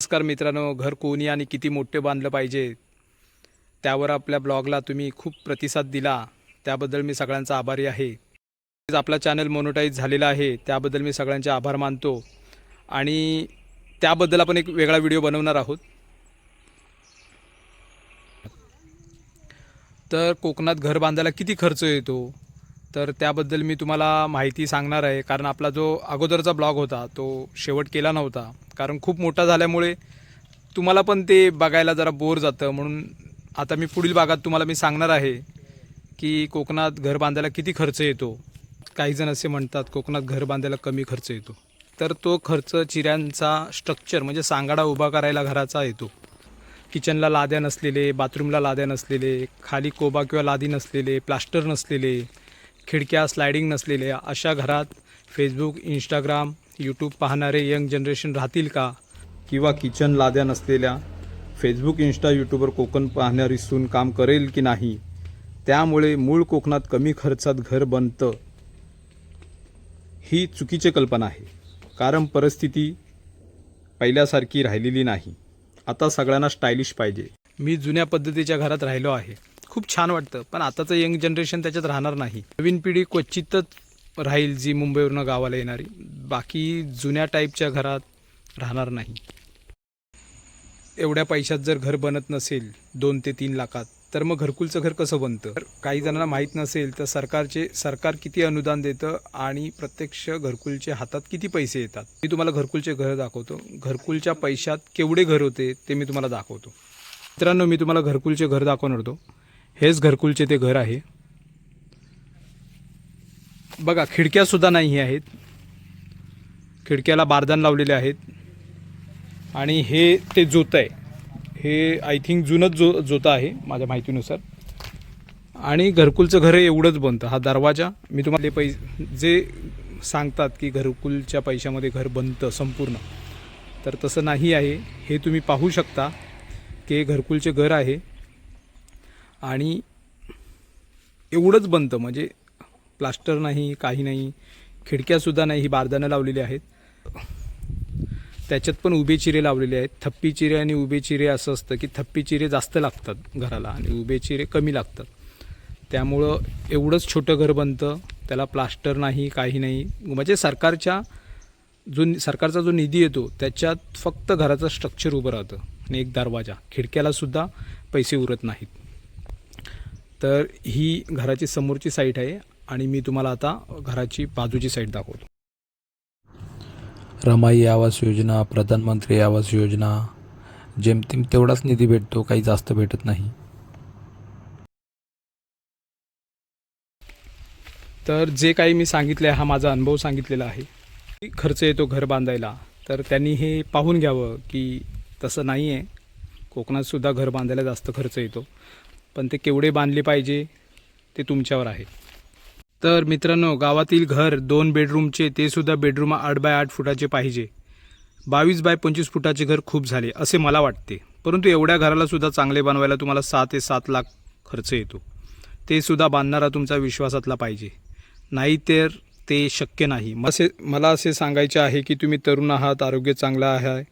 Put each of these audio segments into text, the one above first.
नमस्कार मित्रांनो घर कोणी आणि किती मोठे बांधलं पाहिजे त्यावर आपल्या ब्लॉगला तुम्ही खूप प्रतिसाद दिला त्याबद्दल मी सगळ्यांचा आभारी आहे. आपला चॅनल मोनोटाईज झालेला आहे त्याबद्दल मी सगळ्यांचे आभार मानतो. आणि त्याबद्दल आपण एक वेगळा व्हिडिओ बनवणार आहोत. तर कोकणात घर बांधायला किती खर्च येतो? तर त्याबद्दल मी तुम्हाला माहिती सांगणार आहे कारण आपला जो अगोदरचा ब्लॉग होता तो शेवट केला नव्हता. कारण खूप मोठा झाल्यामुळे तुम्हाला पण ते बघायला जरा बोर जातं. म्हणून आता मी पुढील भागात तुम्हाला मी सांगणार आहे की कोकणात घर बांधायला किती खर्च येतो. काही जण असे म्हणतात कोकणात घर बांधायला कमी खर्च येतो. तर तो खर्च चिऱ्यांचा स्ट्रक्चर म्हणजे सांगाडा उभा करायला घराचा येतो. किचनला लाद्या नसलेले बाथरूमला लाद्या नसलेले खाली कोबा किंवा लादी नसलेले प्लास्टर नसलेले खिडक्या स्लायडिंग नसलेल्या अशा घरात फेसबुक इंस्टाग्राम यूट्यूब पाहणारे यंग जनरेशन राहतील का? किंवा किचन लाद्या नसलेल्या फेसबुक इंस्टा यूट्यूबवर कोकण पाहणारी सून काम करेल की नाही? त्यामुळे मूळ कोकणात कमी खर्चात घर बनतं ही चुकीची कल्पना आहे. कारण परिस्थिती पहिल्यासारखी राहिलेली नाही. आता सगळ्यांना स्टायलिश पाहिजे. मी जुन्या पद्धतीच्या घरात राहिलो आहे. खूप छान वाटतं पण आताचं यंग जनरेशन त्याच्यात राहणार नाही. नवीन पिढी क्वचितच राहील जी मुंबईवरून गावाला येणारी. बाकी जुन्या टाईपच्या घरात राहणार नाही. एवढ्या पैशात जर घर बनत नसेल दोन ते तीन लाखात तर मग घरकुलचं घर कसं बनतं? तर काही जणांना माहीत नसेल तर सरकारचे सरकार किती अनुदान देतं आणि प्रत्यक्ष घरकुलच्या हातात किती पैसे येतात? मी तुम्हाला घरकुलचे घर दाखवतो. घरकुलच्या पैशात केवढे घर होते ते मी तुम्हाला दाखवतो. मित्रांनो मी तुम्हाला घरकुलचे घर दाखवणार होतो. हेच घरकुलचे ते घर आहे. बघा खिडक्यासुद्धा नाही आहेत. खिडक्याला बारदान लावलेले आहेत. आणि हे ते जोतं आहे. हे आय थिंक जुनंच जो जोतं आहे माझ्या माहितीनुसार. आणि घरकुलचं घर एवढंच बनतं. हा दरवाजा मी तुम्हाला पै जे सांगतात की घरकुलच्या पैशामध्ये घर बनतं संपूर्ण तर तसं नाही आहे. हे तुम्ही पाहू शकता की घरकुलचे घर आहे. आणि एवढंच बनतं. म्हणजे प्लास्टर नाही काही नाही खिडक्यासुद्धा नाही ही बारदानं लावलेली आहेत. त्याच्यात पण उभे चिरे लावलेले आहेत. थप्पी चिरे आणि उभे चिरे असं असतं की थप्पी चिरे जास्त लागतात घराला आणि उभे चिरे कमी लागतात. त्यामुळं एवढंच छोटं घर बनतं. त्याला प्लास्टर नाही काही नाही. म्हणजे सरकारच्या जो नि- सरकारचा जो निधी येतो त्याच्यात फक्त घराचं स्ट्रक्चर उभं राहतं आणि एक दरवाजा. खिडक्यालासुद्धा पैसे उरत नाहीत. तर ही घराची समोरची साईट आहे. आणि मी तुम्हाला आता घराची बाजूची साईड दाखवतो. रमाई आवास योजना प्रधानमंत्री आवास योजना जेमतेम तेवढाच निधी भेटतो काही जास्त भेटत नाही. तर जे काही मी सांगितलं आहे हा माझा अनुभव सांगितलेला आहे. खर्च येतो घर बांधायला तर त्यांनी हे पाहून घ्यावं की तसं नाही आहे कोकणातसुद्धा घर बांधायला जास्त खर्च येतो. पण ते केवढे बांधले पाहिजे ते तुमच्यावर आहे. तर मित्रांनो गावातील घर दोन बेडरूमचे ते सुद्धा बेडरूम आठ बाय आठ फुटाचे पाहिजे. बावीस बाय पंचवीस फुटाचे घर खूप झाले असे मला वाटते. परंतु एवढ्या घराला सुद्धा चांगले बनवायला तुम्हाला सहा ते सात लाख खर्च येतो. ते सुद्धा बांधणारा तुमचा विश्वासातला पाहिजे. नाही तर ते शक्य नाही. असे मला असे सांगायचे आहे की तुम्ही तरुण आहात आरोग्य चांगलं आहे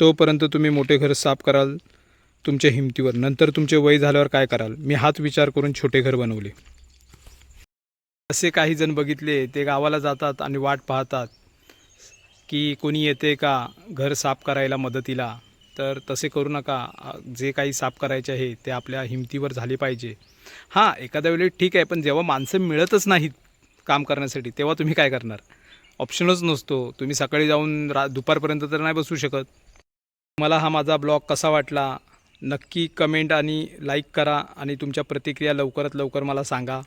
तोपर्यंत तुम्ही मोठे घर साफ कराल तुमच्या हिमतीवर. नंतर तुमचे वय झाल्यावर काय कराल? मी हाच विचार करून छोटे घर बनवले. असे काही जण बघितले ते गावाला जातात आणि वाट पाहतात की कोणी येते का घर साफ करायला मदतीला. तर तसे करू नका. जे काही साफ करायचे आहे ते आपल्या हिमतीवर झाले पाहिजे. हां एखाद्या वेळी ठीक आहे पण जेव्हा माणसं मिळतच नाहीत काम करण्यासाठी तेव्हा तुम्ही काय करणार? ऑप्शनच नसतो. तुम्ही सकाळी जाऊन रा दुपारपर्यंत तर नाही बसू शकत. मला हा माझा ब्लॉग कसा वाटला? नक्की कमेंट आणि लाईक करा आणि तुमच्या प्रतिक्रिया लवकरात लवकर मला सांगा.